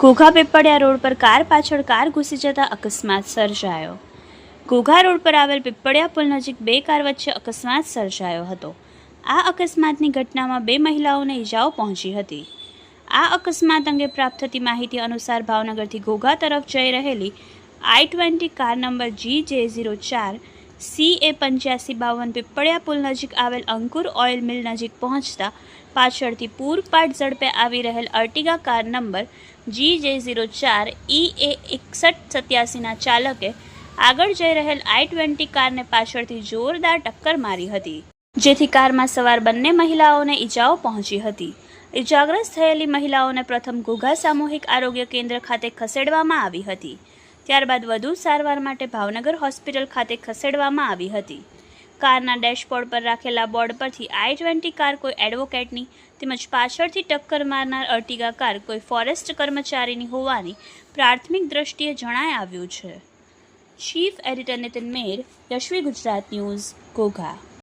Ghogha Pipaliya road પર car પાછળ car ઘૂસી જતા અકસ્માત સર્જાયો. ઘોઘા રોડ પર આવેલ પીપળિયા પુલ નજીક બે કાર વચ્ચે અકસ્માત સર્જાયો હતો. આ અકસ્માતની ઘટનામાં બે મહિલાઓને ઈજાઓ પહોંચી હતી. આ અકસ્માત અંગે પ્રાપ્ત થતી માહિતી અનુસાર ભાવનગરથી ઘોઘા તરફ જઈ રહેલી I twenty car number G J zero ચાર સી એ પંચ્યાસી બાવન પીપળિયા પુલ નજીક આવેલ અંકુર ઓઇલ મિલ નજીક પહોંચતા પાછળથી પૂરપાટ ઝડપે આવી રહેલ Ertiga car number G J zero ચાર ઈ એ એકસઠ સત્યાસીના ચાલકે આગળ જઈ રહેલ આઈ ટ્વેન્ટી કારને પાછળથી જોરદાર ટક્કર મારી હતી, જેથી કારમાં સવાર બંને મહિલાઓને ઈજાઓ પહોંચી હતી. ઇજાગ્રસ્ત થયેલી મહિલાઓને પ્રથમ ઘોઘા સામૂહિક આરોગ્ય કેન્દ્ર ખાતે ખસેડવામાં આવી હતી. ત્યારબાદ વધુ સારવાર માટે ભાવનગર હોસ્પિટલ ખાતે ખસેડવામાં આવી હતી. કારના ડેશબોર્ડ પર રાખેલા બોર્ડ પરથી આઈ ટ્વેન્ટી કાર કોઈ એડવોકેટની તેમજ પાછળથી ટક્કર મારનાર અર્ટિગા કાર કોઈ ફોરેસ્ટ કર્મચારીની હોવાની પ્રાથમિક દ્રષ્ટિએ જણાય આવ્યું છે. Chief editor Nitin Mer Yashvi Gujarat news Ghogha